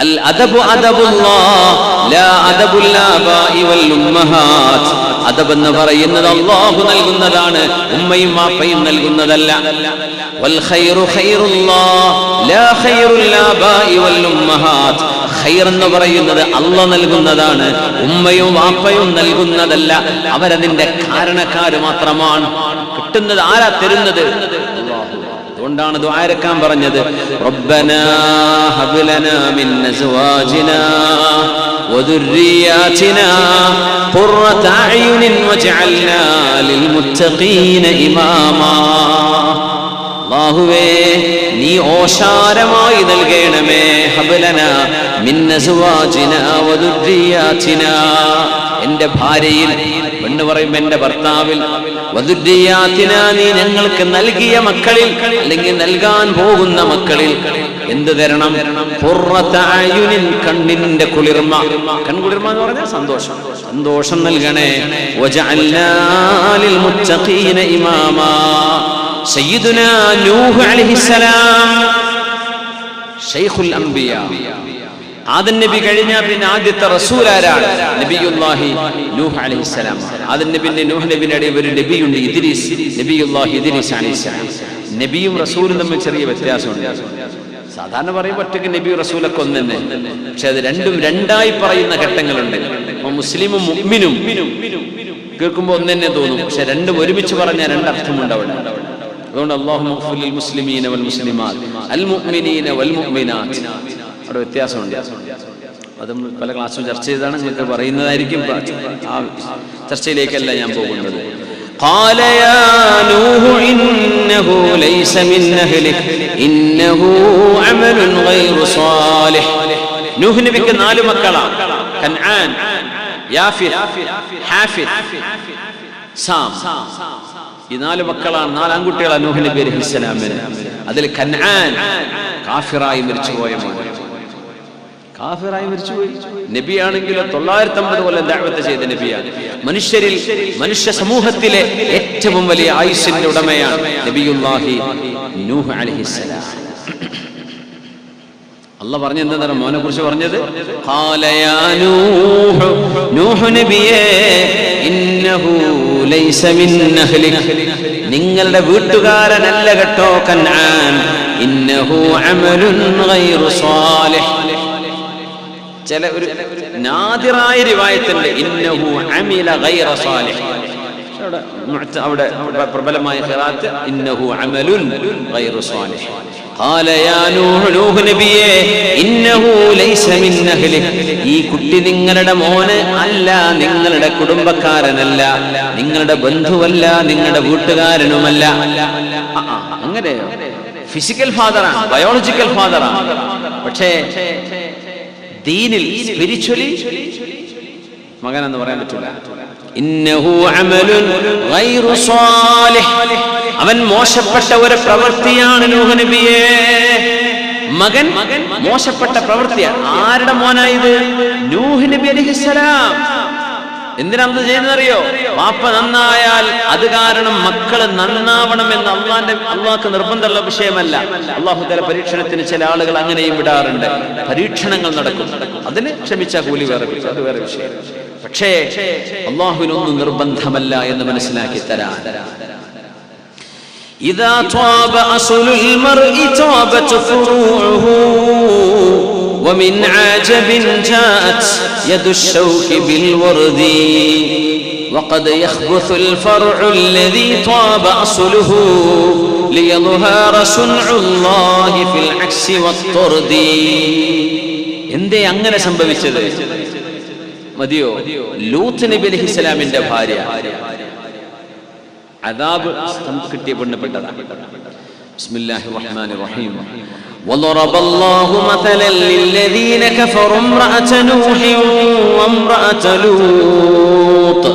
അദബു അദബ് എന്ന് പറയുന്നത് അള്ളാഹു നൽകുന്നതാണ് ഉമ്മയും വാപ്പയും നൽകുന്നതല്ല. എന്ന് പറയുന്നത് അല്ല നൽകുന്നതാണ് ഉമ്മയും വാപ്പയും നൽകുന്നതല്ല. അവരതിന്റെ കാരണക്കാര് മാത്രമാണ്. കിട്ടുന്നത് ആരാ തരുന്നത്? അതുകൊണ്ടാണ് ദ്വാരക്കാൻ പറഞ്ഞത് റബ്ബനാ ഹബ് ലനാ മിൻ അസ്വാജിനാ وذرياتنا قرة أعين واجعلنا للمتقين إماما അള്ളാഹുവേ നീ ഓശാരമായി നൽകണമേ ഹബലന മിന്നസുവാചിന വധുര്യാചിന എന്റെ ഭാര്യയിൽ പെണ്ണ് പറയുമ്പോ എന്റെ ഭർത്താവിൽ നീ ഞങ്ങൾക്ക് നൽകിയ മക്കളിൽ അല്ലെങ്കിൽ നൽകാൻ പോകുന്ന മക്കളിൽ എന്ത് തരണം? കണ്ണിന്റെ കുളിർമ. കൺകുളിർമ എന്ന് പറഞ്ഞാൽ സന്തോഷം. സന്തോഷം നൽകണേ. ഇമാമാ. സയ്യിദുന നൂഹ് അലൈഹിസ്സലാം. ഷൈഖുൽ അംബിയ. ആദൻ നബി കഴിഞ്ഞാൽ പിന്നെ ആദ്യത്തെ റസൂൽ ആരാണ്? നബിയുല്ലാഹി നൂഹ് അലൈഹിസ്സലാം ആദൻ നബിന്റെ നൂഹ് നബിന്റെ ഒരു നബിയുണ്ട് ഇദ്രീസ്. നബിയുല്ലാഹി ഇദ്രീസ് അലൈഹിസ്സലാം നബിയും റസൂലും തമ്മിൽ ചെറിയ വ്യത്യാസമുണ്ട്. സാധാരണ പറയുമ്പോൾ ഒറ്റയ്ക്ക് നബി റസൂലൊക്കെ ഒന്ന് തന്നെ പക്ഷെ അത് രണ്ടും രണ്ടായി പറയുന്ന ഘട്ടങ്ങളുണ്ട്. അപ്പൊ മുസ്ലിമും മുഅ്മിനും കേൾക്കുമ്പോൾ ഒന്ന് തന്നെ. തോന്നും പക്ഷെ രണ്ടും ഒരുമിച്ച് പറഞ്ഞാൽ രണ്ടർത്ഥമുണ്ട് അവിടെ. അതുകൊണ്ട് അള്ളാഹു മുസ്ലിമീന വൽ മുസ്ലിമാത്ത്. അൽ മുഅ്മിനീന വൽ മുഅ്മിനാത്ത്. അവിടെ വ്യത്യാസമുണ്ട് അത് നമ്മൾ പല ക്ലാസ്സും ചർച്ച ചെയ്താണ് നിങ്ങൾക്ക് പറയുന്നതായിരിക്കും ആ ചർച്ചയിലേക്കല്ല ഞാൻ പോകുന്നത് قال يا نوح إنه ليس من أهلك إنه عمل غير صالح നൂഹ് നബിക്ക് നാല് മക്കളാണ് കൻആൻ യാഫിർ ഹാഫിർ സാം ഈ നാല് മക്കളാണ് നാല് ആൺകുട്ടികളാണ് നൂഹ് നബി അലൈഹി സ്വലാമിന് അതിൽ കൻആൻ കാഫിറായി മരിച്ചുപോയ മോൻ കാഫിറായി മരിച്ചുപോയി. നബിയാണെങ്കിലോ തൊള്ളായിരത്തി അമ്പത് കൊല്ലം ദാഴ്വത്ത് ചെയ്ത നബിയാണ് മനുഷ്യരിൽ മനുഷ്യ സമൂഹത്തിലെ ഏറ്റവും വലിയ ആയുസിന്റെ ഉടമയാണ് നബിയുല്ലാഹി നൂഹ് അലൈഹിസ്സലാം. അല്ല പറഞ്ഞ എന്താ മോനെ കുറിച്ച് പറഞ്ഞത്? നിങ്ങളുടെ വീട്ടുകാരനല്ല കേട്ടോ കൻആൻ. ഇന്നഹു അമലുൻ ഗൈറു സാലിഹ്. ചില ഒരു നാദിറായ റിവായത്തിന്റെ ഇന്നഹു അമില ഗൈറ സാലിഹ് അവിടെ മുഅ്ത- അവിടെ പ്രബലമായ ഖിറാത്ത് ഇന്നഹു അമലുൻ ഗൈറു സാലിഹ് قال يا نوح نوح നബിയേ ഇന്നഹു ലൈസ മിൻ അഹ്ലിക് ഈ കുട്ടി നിങ്ങളുടെ മോന് അല്ല നിങ്ങളുടെ കുടുംബക്കാരനല്ല നിങ്ങളുടെ ബന്ധുവല്ല നിങ്ങളുടെ വീട്ടുകാരനുമല്ല ആ, ആ, അങ്ങനെ ഫിസിക്കൽ ഫാദറാണ് ബയോളജിക്കൽ ഫാദറാണ് പക്ഷേ ദീനിൽ സ്പിരിച്വലി? മകൻ എന്ന് പറയാൻ പറ്റില്ല അവൻ മോശപ്പെട്ട ഒരു പ്രവൃത്തിയാണ് നൂഹ് നബിയെ. മകൻ മോശപ്പെട്ട പ്രവൃത്തിയാണ്. ആരുടെ മോനായത് നൂഹ് നബി അലൈഹിസ്സലാം. എന്തിനാണ് ചെയ്യുന്നറിയോ വാപ്പ നന്നായാൽ അത് കാരണം മക്കള് നന്നാവണമെന്ന് അള്ളാന്റെ അള്ളാഹ്ക്ക് നിർബന്ധമുള്ള വിഷയമല്ല അള്ളാഹു തല പരീക്ഷണത്തിന് ചില ആളുകൾ അങ്ങനെയും വിടാറുണ്ട് പരീക്ഷണങ്ങൾ നടക്കും അതിന് ക്ഷമിച്ച കൂലി വേറെ കിട്ടും അത് വേറെ വിഷയം പക്ഷേ അള്ളാഹുവിനൊന്നും നിർബന്ധമല്ല എന്ന് മനസ്സിലാക്കി തരാൻ إذا طاب أصل المرء طابت فروعه ومن عجب جاءت يد الشوك بالورد وقد يخبث الفرع الذي طاب أصله ليظهر صنع الله في العكس والطرد എന്തേ അങ്ങനെ സംഭവിച്ചത് മതിയോ ലൂത്ത് നബി അലൈഹി സ്വലാമിന്റെ ഭാര്യ അദാബ് കിട്ടിയ പെണ്ണപ്പെട്ടതാണ് بسم الله الرحمن الرحيم. وضرب الله مثلا للذين كفروا امرأة نوح وامرأة لوط.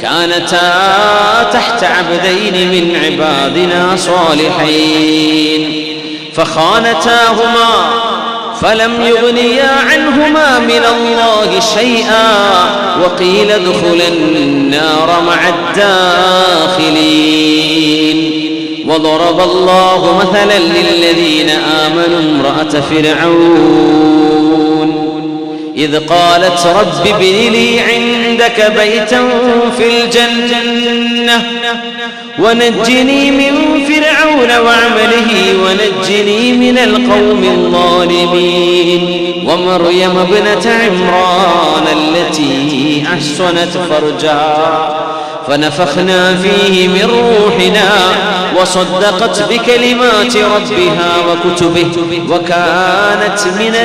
كانتا تحت عبدين من عبادنا صالحين. فخانتاهما فلم يغنيا عنهما من الله شيئا وقيل ادخلا النار مع الداخلين. وضرب الله مثلا للذين آمنوا امرأة فرعون. إذ قالت رب ابن لي عندك بيتا في الجنة ونجني من فرعون وعمله ونجني من القوم الظالمين. ومريم ابنة عمران التي أحصنت فرجها فنفخنا فيه من روحنا وصدقت بكلمات ربها وكتبه وكانت من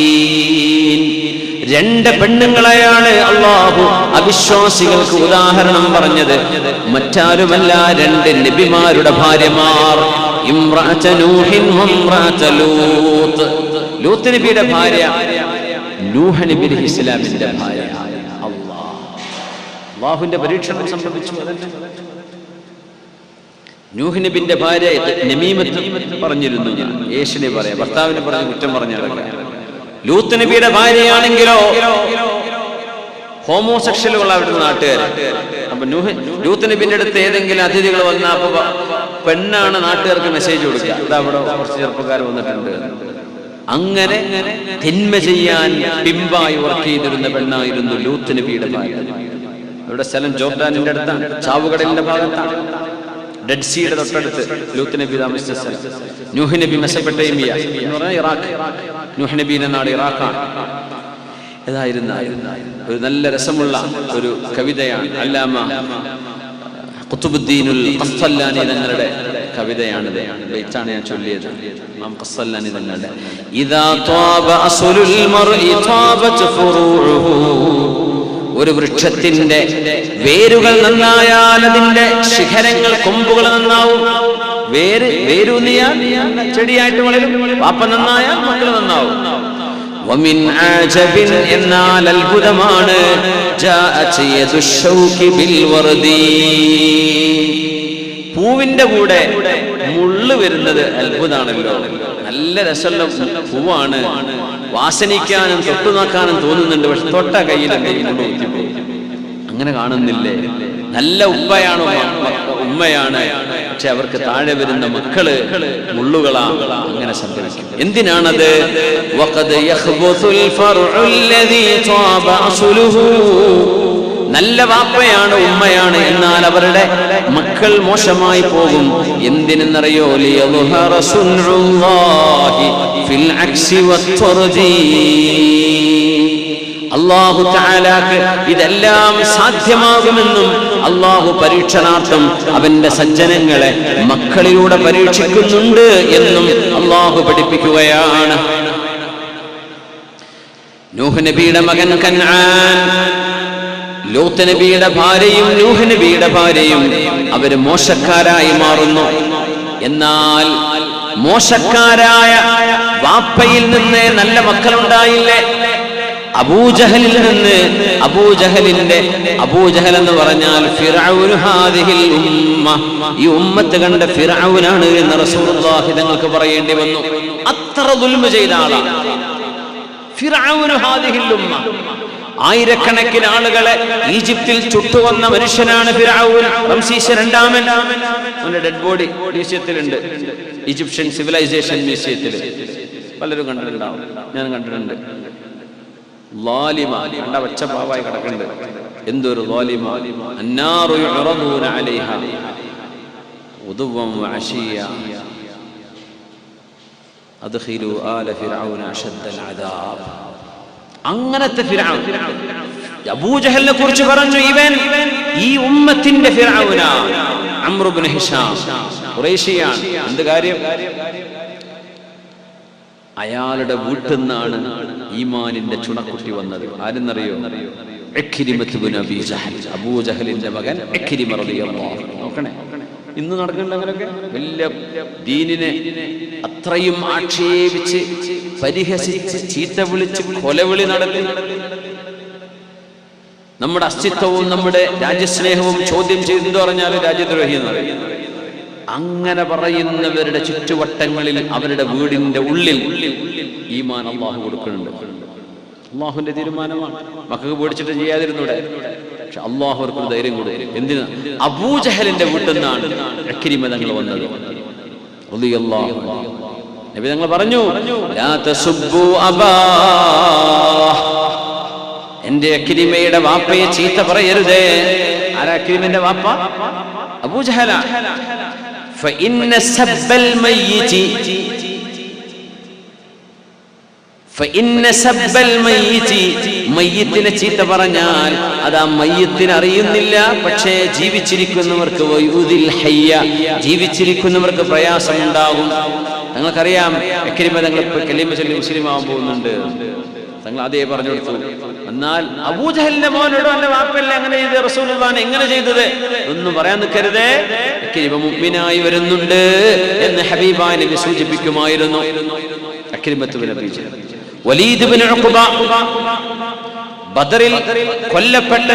القانتين രണ്ട് പെണ്ണുങ്ങളെയാണ് അള്ളാഹു അവിശ്വാസികൾക്ക് ഉദാഹരണം പറഞ്ഞത് മറ്റാരുമല്ല രണ്ട് നബിമാരുടെ ഭാര്യമാർ ഇമ്രാത്ത നൂഹിൻ വമ്രാത്ത ലൂത്ത് ലൂത്ത് നബിയുടെ ഭാര്യ നൂഹ നബി അലൈഹി ഇസ്ലാമിന്റെ ഭാര്യ അള്ളാഹ് അള്ളാഹുവിന്റെ പരീക്ഷണം സംഭവിച്ചു. അതന്നെ നൂഹ് നബിന്റെ ഭാര്യ നമീമത്ത് പറഞ്ഞിരുന്നു. ഞാൻ യേശുനെ പറയാം ഭർത്താവിനെ പറഞ്ഞ് കുറ്റം പറഞ്ഞ ലൂത്ത് നബിയുടെ ഭാര്യയാണെങ്കിലോ ഹോമോസെക്ഷലുകൾ അവിടുത്തെ നാട്ടുകാർ അപ്പൊ നൂഹ് ലൂത്ത് നബിന്റെ അടുത്ത് ഏതെങ്കിലും അതിഥികൾ വന്ന അപ്പൊ പെണ്ണാണ് നാട്ടുകാർക്ക് മെസ്സേജ് കൊടുക്കുക. അതാ അവിടെ കുറച്ച് ചെറുപ്പക്കാർ വന്നിട്ടുണ്ട്. അങ്ങനെ തിന്മ ചെയ്യാൻ പിമ്പായി വർക്ക് ചെയ്തിരുന്ന പെണ്ണായിരുന്നു ലൂത്ത് നബിയുടെ ഭാര്യ. അവരുടെ സ്ഥലം ജോർഡാനിന്റെ അടുത്താണ് ചാവുകടലിന്റെ ഭാഗത്താണ് ഡെഡ് സീയുടെ തൊട്ടടുത്ത് ലൂത്ത് നബി താമസിച്ച സ്ഥലം. നൂഹ് നബി മെസ്സപ്പെട്ടേമിയ എന്ന് പറഞ്ഞാൽ ഇറാഖ്. നൂഹ് നബിയുടെ നാട് ഇറാഖാണ് ഇതായിരുന്ന ഒരു നല്ല രസമുള്ള ഒരു കവിതയാണ് അല്ലാമ കുത്തുബുദ്ദീനുൽ ഖസ്സല്ലാനി തങ്ങളുടെ കവിതയാണ് ബൈറ്റാണ് ഞാൻ ചൊല്ലിയത്. മാം ഖസ്സല്ലാനി തങ്ങളുടെ ഇദാ ത്വാബ അസ്ലുൽ മർഇ ത്വാബത് ഫുറൂഉഹു ഒരു വൃക്ഷത്തിന്റെ വേരുകൾ നന്നായാൽ അതിന്റെ ശിഖരങ്ങൾ കൊമ്പുകൾ നന്നാവും. വേര് വേരൂന്നിയ ചെടിയായിട്ട് വളരും പാപ്പ നന്നായ മക്കൾ നന്നാവും. എന്നാൽ അത്ഭുതമാണ്. പൂവിന്റെ കൂടെ മുള്ളു വരുന്നത് അത്ഭുതമാണല്ലോ നല്ല രസമുള്ള പൂവാണ്. വാസനിക്കാനും തൊട്ടു നോക്കാനും തോന്നുന്നുണ്ട്. പക്ഷെ തൊട്ട കയ്യിൽ അങ്ങനെ കാണുന്നില്ലേ? നല്ല ഉപ്പയാണ് ഉമ്മയാണ്. പക്ഷെ അവർക്ക് താഴെ വരുന്ന മക്കൾ മുള്ളുകളാ അങ്ങനെ സംഭവിക്കും എന്തിനാണത്? വഖദ് യഖ്ബുതുൽ ഫർഉൽ ലദീ ത്വാബ അസ്ലുഹു. നല്ല വാപ്പയാണ് ഉമ്മയാണ് എന്നാൽ അവരുടെ മക്കൾ മോശമായി പോകും. എന്തിനെന്നറിയോ? അള്ളാഹു താലാക്ക് ഇതെല്ലാം സാധ്യമാകുമെന്നും അള്ളാഹു പരീക്ഷണാർത്ഥം അവന്റെ സജ്ജനങ്ങളെ മക്കളിലൂടെ പരീക്ഷിക്കുന്നുണ്ട് എന്നും അള്ളാഹു പഠിപ്പിക്കുകയാണ്. നൂഹ് നബിയുടെ മകൻ കൻആൻ ലൂത്ത് നബിയുടെ ഭാര്യയും നൂഹ് നബിയുടെ ഭാര്യയും അവർ മോശക്കാരായി മാറുന്നു. എന്നാൽ മോശക്കാരായ വാപ്പയിൽ നിന്ന് നല്ല മക്കളുണ്ടായില്ലേ? അബൂജഹലിൽ നിന്ന് അബൂജഹലിന്റെ അബൂജഹൽ എന്ന് പറഞ്ഞാൽ ഉമ്മ. ഈ ഉമ്മത്ത് കണ്ട ഫിറാവുനാണ് എന്ന് റസൂലുള്ളാഹി തങ്ങൾക്ക് പറയേണ്ടി വന്നു. അത്ര ദുൽമ ചെയ്ത ആളാണ്. ഉമ്മ. ആയിരക്കണക്കിന് ആളുകളെ ഈജിപ്തിൽ ചുട്ടുവന്ന മനുഷ്യനാണ് രണ്ടാമൻ. ഡെഡ് ബോഡി മ്യൂസിയത്തിലുണ്ട്. ഈജിപ്ഷ്യൻ സിവിലൈസേഷൻ മ്യൂസിയത്തിൽ. പലരും കണ്ടിട്ടുണ്ടാവും. ഞാൻ കണ്ടിട്ടുണ്ട്. ലാലിമ കണ്ട കിടക്കുന്നുണ്ട്. എന്തൊരു ലാലിമ? അന്നാറു യുറദൂന അലൈഹ. ആല അശദ്ദൽ അദാബ്. അങ്ങനത്തെ ഫിർഔൻ അബൂജഹലിനെ കുറിച്ച് പറഞ്ഞു ഇവൻ ഈ ഉമ്മത്തിന്റെ ഹിഷാം. എന്ത് കാര്യം? അയാളുടെ വീട്ടിൽ നിന്നാണ് ഈമാനിന്റെ ചുണക്കുട്ടി വന്നത്. ആരെന്നറിയോ? അബൂജഹലിന്റെ മകൻ. നോക്കണേ. ഇന്ന് നടക്കുന്നുണ്ട് അങ്ങനെയൊക്കെ വലിയ ദീനിനെ അത്രയും ആക്ഷേപിച്ച് പരിഹസിച്ച് ചീത്ത വിളിച്ച് കൊലവിളി നടത്തി. നമ്മുടെ അസ്തിത്വവും നമ്മുടെ രാജ്യസ്നേഹവും ചോദ്യം ചെയ്തെന്ന് പറഞ്ഞാൽ രാജ്യദ്രോഹി എന്ന് പറയും. അങ്ങനെ പറയുന്നവരുടെ ചുറ്റുവട്ടങ്ങളിൽ അവരുടെ വീടിന്റെ ഉള്ളിൽ ഈമാൻ അള്ളാഹു കൊടുക്കുന്നുണ്ട്. അള്ളാഹുവിന്റെ തീരുമാനമാണ്. മക്കൾക്ക് പേടിച്ചിട്ട് ചെയ്യാതിരുന്നൂടെ? പക്ഷെ അള്ളാഹു അവർക്ക് ധൈര്യം കൊടുക്കും എന്തിന്? അബൂജഹലിന്റെ വീട്ടിൽ നിന്നാണ് അക്കിരിമതങ്ങൾ വന്നത്. റളിയല്ലാഹു നബി തങ്ങൾ പറഞ്ഞു. എന്റെ അക്കിരിമയുടെ വാപ്പയെ ചീത്ത പറയരുതേ. ആരാ അക്കിരിമന്റെ വാപ്പ? അബൂജഹല മയ്യത്തിനെ ചീത്ത പറഞ്ഞാൽ അത് ആ മയ്യത്തിന് അറിയുന്നില്ല. പക്ഷേ ജീവിച്ചിരിക്കുന്നവർക്ക് ഹയ്യ. ജീവിച്ചിരിക്കുന്നവർക്ക് പ്രയാസമുണ്ടാകും. നിങ്ങൾക്കറിയാം എക്കരിമ ഇപ്പൊ കലിമ ചൊല്ലി മുസ്ലിം ആവാൻ പോകുന്നുണ്ട്. തങ്ങൾ അതേ പറഞ്ഞു കൊടുത്തു. എന്നാൽ അബൂജഹലിന്റെ മോനോട് എന്റെ വാപ്പല്ല എങ്ങനെ ചെയ്ത് റസൂലുള്ളാൻ എങ്ങനെ ചെയ്തത്? ഒന്നും പറയാൻ നിൽക്കരുതേ. മുമ്പിനായി വരുന്നുണ്ട് എന്ന് ഹബീബാനബി സൂചിപ്പിക്കുമായിരുന്നു. അക്കരിമത്ത് നബി വലീദ് ബിൻ ഉഖബ ബദറിൽ കൊല്ലപ്പെട്ട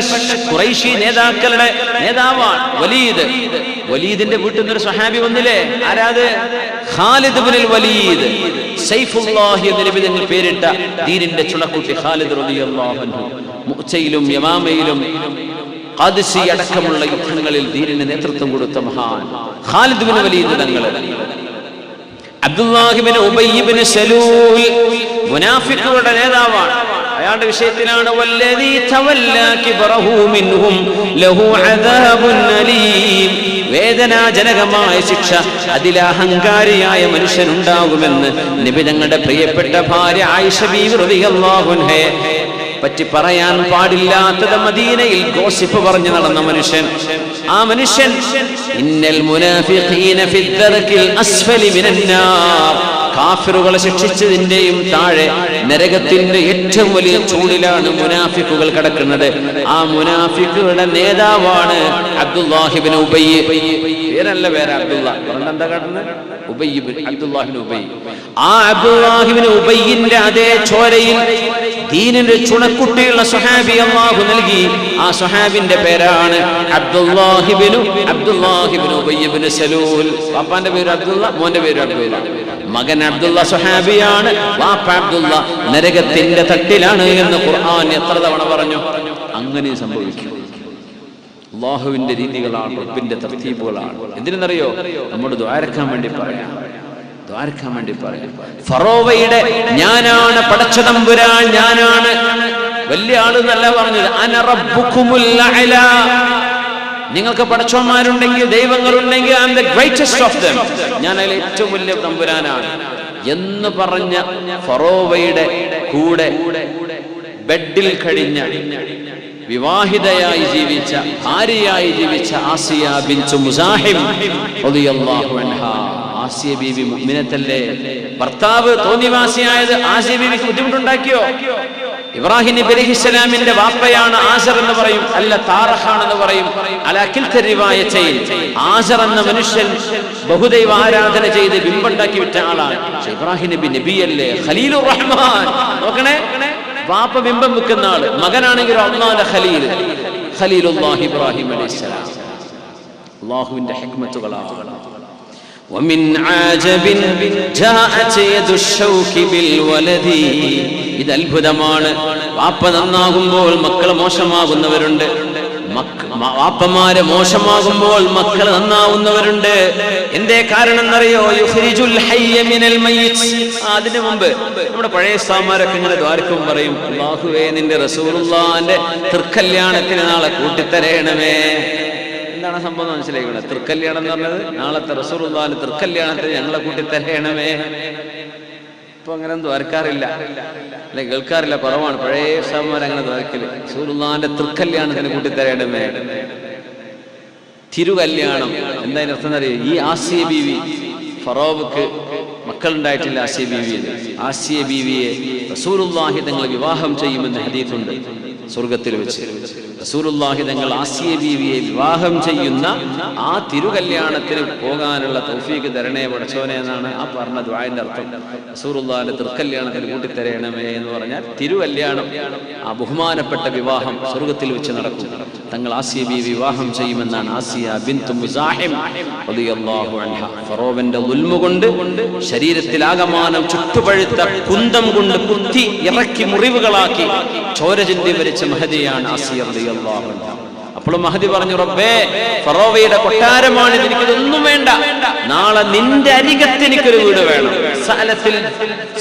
ഖുറൈശി നേതാക്കളുടെ നേതാവാണ് വലീദ്. വലീദിന്റെ വീട്ടിൽ നിന്നൊരു സഹാബി വന്നില്ലേ? ആരാത്? Khalid bin Waleed. സൈഫുല്ലാഹി എന്ന നബി തങ്ങൾ പേരിട്ട ദീനിന്റെ ചുണക്കുട്ടി ഖാലിദ് റളിയല്ലാഹു അൻഹു. മുഅ്തയിലും യമാമയിലും ഖാദിസി അടക്കമുള്ള യുദ്ധങ്ങളിൽ ദീനിന് നേതൃത്വം കൊടുത്ത മഹാൻ ഖാലിദ് ബിൻ വലീദ് തങ്ങൾ. അബ്ദുല്ലാഹിബിൻ ഉബയ്യിബിൻ സലൂൽ മുനാഫിക്കുകളുടെ നേതാവാണ്. അയാളുടെ വിഷയത്തിലാണ് വേദനാജനകമായ ശിക്ഷ അതിൽ അഹങ്കാരിയായ മനുഷ്യനുണ്ടാകുമെന്ന് നിബിതങ്ങളുടെ പ്രിയപ്പെട്ട ഭാര്യ ആയിഷ പറ്റി പറയാൻ പാടില്ലാത്തത് മദീനയിൽ ഗോസിപ്പ് പറഞ്ഞു നടന്ന മനുഷ്യൻ. ആ മനുഷ്യൻ ഇന്നൽ മുനാഫിഖീന ഫിദ്ദർക്കിൽ അസ്ഫലി മിനൻ നാർ കാഫിറുകളെ ശിക്ഷിച്ചതിന്റെയും താഴെ നരകത്തിന്റെ ഏറ്റവും വലിയ ചൂടിലാണ് മുനാഫിക്കുകൾ കിടക്കുന്നത്. ആ മുനാഫിക്കുകളുടെ നേതാവാണ് അബ്ദുല്ലാഹിബിൻ ഉബയ്യ പേരല്ല പേര് അബ്ദുള്ള. എന്താ കാട്ടുന്നത് ഉബയ്യ് അബ്ദുല്ലാഹിബിൻ ഉബയ്യ് ആ അബ്ദുല്ലാഹിബിൻ ഉബയ്യിന്റെ അതേ ചോരയിൽ ദീനിന്റെ ചുണക്കുട്ടിയുള്ള സുഹാബി അള്ളാഹു നൽകി. ആ സുഹാബിന്റെ പേരാണ് അബ്ദുല്ലാഹിബിനു അബ്ദുല്ലാഹിബിനു ഉബയ്യബിന് സലൂൽ. പാപ്പാന്റെ പേര് അബ്ദുള്ള മോന്റെ പേര് അബ്ദുള്ള. മകൻ അബ്ദുള്ള സുഹാബിയാണ് വാപ്പ അബ്ദുള്ള നരകത്തിന്റെ തട്ടിലാണ് എന്ന് ഖുർആൻ എത്ര തവണ പറഞ്ഞു? അങ്ങനെ സംഭവിക്കും അള്ളാഹുവിന്റെ രീതികളാണ് റബ്ബിന്റെ തർത്തീബുകളാണ്. എന്തിനെന്നറിയോ? നമ്മുടെ ദ്വാരക്കാൻ വേണ്ടി പറയാം. ദ്വാരക്കാൻ വേണ്ടി പറയാം. ഫറോവയുടെ ഞാനാണ് പടച്ചതമ്പുരാൻ ഞാനാണ്. വലിയ ആൾ എന്നല്ല പറഞ്ഞത്. അനറബുക്കുമുല്ല. നിങ്ങൾക്ക് പഠിച്ചവന്മാരുണ്ടെങ്കിൽ ദൈവങ്ങളുണ്ടെങ്കിൽ I the greatest of them ഞാൻ അതിൽ ഏറ്റവും വലിയ തമ്പുരാനാണ്. എന്ന് പറഞ്ഞ ഫറോവയുടെ കൂടെ ബെഡിൽ കഴിഞ്ഞ വിവാഹിതയായി ജീവിച്ച ഭാര്യയായി ജീവിച്ച ആസിയ ബിൻസു മുസാഹിം റളിയല്ലാഹു അൻഹാ. ആസിയ ബീവി മുഅ്മിനത്തല്ലേ? ഭർത്താവ് തോന്നിവാസിയായത് ആസിയ ബീബിക്ക് ബുദ്ധിമുട്ടുണ്ടാക്കിയോ? ഇബ്രാഹിം നബി അലൈഹിസ്സലാമിന്റെ വാപ്പയാണ് ആസർ എന്ന് പറയും അല്ല താറഹാണെന്ന് പറയും അലാക്കിൽ റിവായച്ചയിൽ ആസർ എന്ന മനുഷ്യൻ ബഹുദൈവ ആരാധന ചെയ്ത് ബിംബുണ്ടാക്കി വിറ്റ ആളാണ് പക്ഷേ ഇബ്രാഹിം നബി നബിയല്ലേ ഖലീലുർ റഹ്മാൻ നോക്കണേ വാപ്പ ബിംബം വെക്കുന്ന ആള് മകനാണെങ്കിൽ അള്ളാന്റെ ഖലീൽ ഖലീലുല്ലാഹി ഇബ്രാഹിം അലൈഹിസ്സലാം അള്ളാഹുവിന്റെ ഹിക്മത്തുകളാണ് ومن عجب جاءت يد الشوك بالولد ഇത് അത്ഭുതമാണ് വാപ്പ നന്നാകുമ്പോൾ മക്കൾ മോശമാകുന്നവരുണ്ട്. വാപ്പമാര് മോശമാകുമ്പോൾ മക്കൾ നന്നാവുന്നവരുണ്ട്. എന്തേ കാരണം എന്നറിയോ അതിനു മുമ്പ് നമ്മുടെ പഴയ സ്ഥാമാരൊക്കെ ഇങ്ങനെ ദ്വാരക്കും പറയും ബാഹുവേ നിന്റെ റസൂലുള്ളാന്റെ തൃക്കല്യാണത്തിന് നാളെ കൂട്ടിത്തരേണമേ. എന്താണ് സംഭവം മനസ്സിലായി തൃക്കല്യാണം എന്ന് പറഞ്ഞത് നാളത്തെ റസൂറുല്ലാന്റെ തൃക്കല്യാണത്തിന് ഞങ്ങളെ കൂട്ടി തരയണമേ ഇപ്പൊ അങ്ങനെ ദ്വാരക്കാറില്ല. അല്ലെ കേൾക്കാറില്ല കുറവാണ്. പഴയ സാമാർ അങ്ങനെ ദ്വാരക്കില്ല റസൂറുല്ലാന്റെ തൃക്കല്യാണത്തിന് കൂട്ടി തരയണമേ തിരുകല്യാണം. എന്താ അർത്ഥം അറിയോ ഈ ആസിയ ബീവി മക്കൾ മക്കളുണ്ടായിട്ടില്ല ആസിയ ബീവിയിൽ. ആസിയ ബീവിയെ റസൂലുള്ളാഹി തങ്ങൾ വിവാഹം ചെയ്യുമെന്ന് ഹദീത്തുണ്ട് സ്വർഗത്തിൽ വെച്ച്. റസൂലുള്ളാഹി തങ്ങൾ ആസിയ ബീവിയെ വിവാഹം ചെയ്യുന്ന ആ തിരുകല്യാണത്തിന് പോകാനുള്ള തൗഫീഖ് തരണേ പടച്ചോനെ എന്നാണ് ആ പറഞ്ഞ ദ്വായന്റെ അർത്ഥം. റസൂലുല്ലാഹിന്റെ തൃക്കല്യാണത്തിന് കൂട്ടിത്തരയണമേ എന്ന് പറഞ്ഞാൽ തിരുകല്യാണം ആ ബഹുമാനപ്പെട്ട വിവാഹം സ്വർഗത്തിൽ വെച്ച് നടക്കും. തങ്ങൾ ആസിയ ബീവി വിവാഹം ചെയ്യുമെന്നാണ് ആസിയ ബിന്തു മുസാഹിം റളിയല്ലാഹു അൻഹ. ഫറോവന്റെ ദുൽമ കൊണ്ട് ശരീരത്തിലാകമാനം ചുട്ടുപഴുത്ത കുന്തം കൊണ്ട് കുത്തി ഇറക്കി മുറിവുകളാക്കി ചോര ചിന്തി വരിച്ച മഹതിയാണ് ആസിയ റളിയല്ലാഹു അൻഹ. അപ്പോഴും മഹദി പറഞ്ഞു റബ്ബേ ഫറോവയുടെ കൊട്ടാരമാണ് എനിക്കിതൊന്നും വേണ്ട. നാളെ നിന്റെ അരികത്ത് എനിക്കൊരു വീട് വേണം. സഅലത്തിൽ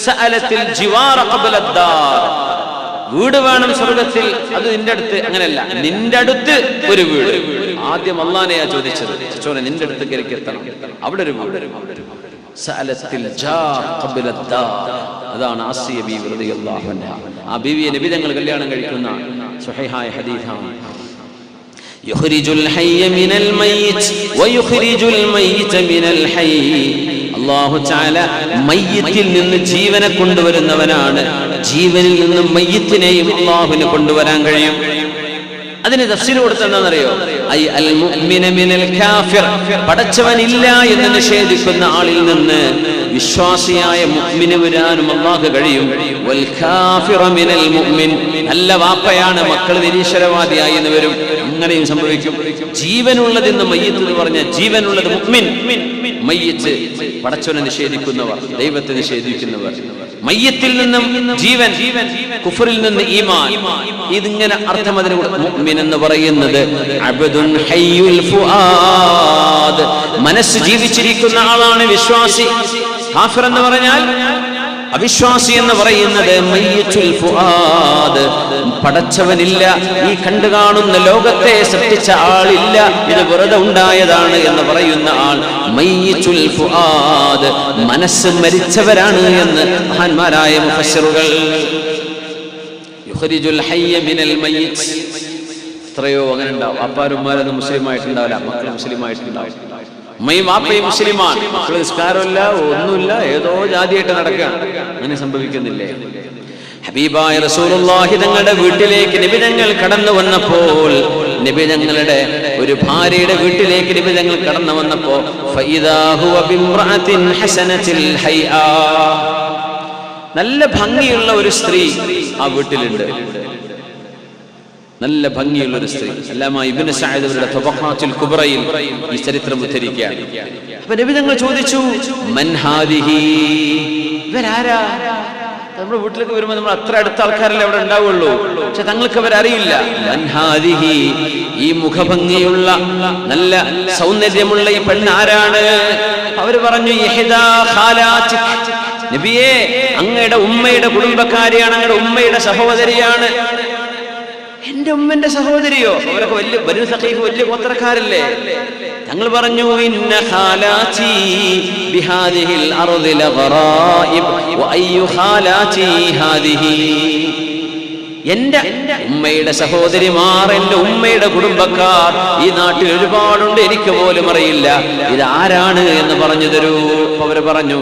സഅലത്തിൽ വീട് വേണം സ്വർഗത്തിൽ അത് നിന്റെ അടുത്ത് അങ്ങനെയല്ല നിന്റെ അടുത്ത് ഒരു വീട്. ആദ്യം അള്ളാനെയാ ചോദിച്ചത് ചോനെ നിന്റെ അടുത്ത് കയറി അവിടെ ഒരു വീട്. അതാണ് ആസിയ ബി വൃതിയുള്ള ആ ബീവിയെ നബി തങ്ങൾ കല്യാണം കഴിക്കുന്ന സുഹൈഹായ ഹദീസാണ് يخرج الحي من الميت ويخرج الميت من الحي അള്ളാഹു ചാല മയ്യത്തിൽ നിന്ന് ജീവനെ കൊണ്ടുവരുന്നവനാണ് ജീവനിൽ നിന്ന് മയ്യത്തിനെയും അള്ളാഹുവിന് കൊണ്ടുവരാൻ കഴിയും അതിന് തഫ്സീർ കൊടുത്തെന്താണെന്നറിയോ ഐ അൽ മുഅ്മിന മിനൽ കാഫിർ. പടച്ചവൻ ഇല്ല എന്ന് നിഷേധിക്കുന്ന ആളിൽ നിന്ന് വിശ്വാസിയായ മുഅ്മിന് വരാനും അള്ളാഹ് കഴിയും. വൽ കാഫിറ മിനൽ മുഅ്മിൻ. നല്ല വാപ്പയാണ് മക്കൾ നിരീശ്വരവാദിയായി എന്ന് വരും. അങ്ങനെയും സംഭവിക്കും. ജീവനുള്ളതെന്ന് മയ്യത്ത് എന്ന് പറഞ്ഞ ജീവനുള്ളത് മുഅ്മിൻ. മയ്യത്ത് പടച്ചവനെ നിഷേധിക്കുന്നവർ ദൈവത്തെ നിഷേധിക്കുന്നവർ. മയ്യത്തിൽ നിന്നും ജീവൻ കുഫറിൽ നിന്ന് ഈമാൻ. ഇതിങ്ങനെ അർത്ഥം അതിന് മുഅ്മിൻ എന്ന് പറയുന്നത് അബ്ദുൻ ഹയ്യുൽ ഫുആദ്. മനസ്സ് ജീവിച്ചിരിക്കുന്ന ആളാണ് വിശ്വാസി. കാഫിർ എന്ന് പറഞ്ഞാൽ അവിശ്വാസി എന്ന് പറയുന്നത് പടച്ചവനില്ല ഈ കണ്ടു കാണുന്ന ലോകത്തെ സൃഷ്ടിച്ച ആളില്ല ഇത് വെറുതെ ഉണ്ടായതാണ് എന്ന് പറയുന്ന ആൾ മയ്യച്ചുൽ ഫുആദ്. മനസ്സ് മരിച്ചവരാണ് എന്ന് മഹാന്മാരായ മയ്യിത്ത്. എത്രയോ അങ്ങനെ ഉണ്ടാവും അപ്പാരുമാരൊന്നും മുസ്ലിം ആയിട്ടുണ്ടാവില്ല മക്കൾ മുസ്ലിം ആയിട്ടുണ്ടാവും ഉമ്മയും വാപ്പയും മുസ്ലിമാണ്. നിസ്കാരമില്ല ഒന്നുമില്ല ഏതോ ജാതിയായിട്ട് നടക്കുകയാണ്. അങ്ങനെ സംഭവിക്കുന്നില്ലേ? ഹബീബായ റസൂലുള്ളാഹി തങ്ങളുടെ വീട്ടിലേക്ക് നിബിതങ്ങൾ കടന്നു വന്നപ്പോൾ നിബിതങ്ങളുടെ ഒരു ഭാര്യയുടെ വീട്ടിലേക്ക് നിബിതങ്ങൾ കടന്നു വന്നപ്പോ നല്ല ഭംഗിയുള്ള ഒരു സ്ത്രീ ആ വീട്ടിലുണ്ട്. നല്ല ഭംഗിയുള്ള ഒരു സ്ത്രീ. അല്ലാമ ഇബ്നു കുബ്രയിൽ ഈ ചരിത്രം ഉദ്ധരിക്കുകയാണ്. അപ്പൊ നബി തങ്ങൾ ചോദിച്ചു ഇവരാരാ? നമ്മുടെ വീട്ടിലേക്ക് വരുമ്പോൾ നമ്മൾ അത്ര അടുത്ത ആൾക്കാരല്ലേ അവിടെ ഉണ്ടാവുള്ളൂ. പക്ഷെ തങ്ങൾക്ക് അവരറിയില്ല. ഈ മുഖഭംഗിയുള്ള നല്ല സൗന്ദര്യമുള്ള ഈ പെണ്ണ് ആരാണ്? അവർ പറഞ്ഞു നബിയെ അങ്ങയുടെ ഉമ്മയുടെ കുടുംബക്കാരിയാണ് അങ്ങയുടെ ഉമ്മയുടെ സഹോദരിയാണ്. എന്റെ ഉമ്മന്റെ സഹോദരിയോ? അവരൊക്കെ വലിയ ബനു സഖീഫ് വലിയ ഗോത്രക്കാരല്ലേ? ഞങ്ങൾ പറഞ്ഞു ഇന്ന ബിഹാദിഹിൽ അർദില ഹാദിഹി. എന്റെ ഉമ്മയുടെ സഹോദരിമാർ എന്റെ ഉമ്മയുടെ കുടുംബക്കാർ ഈ നാട്ടിൽ ഒരുപാടുണ്ട് എനിക്ക് പോലും അറിയില്ല. ഇതാരാണ് എന്ന് പറഞ്ഞു തരൂ. അവർ പറഞ്ഞു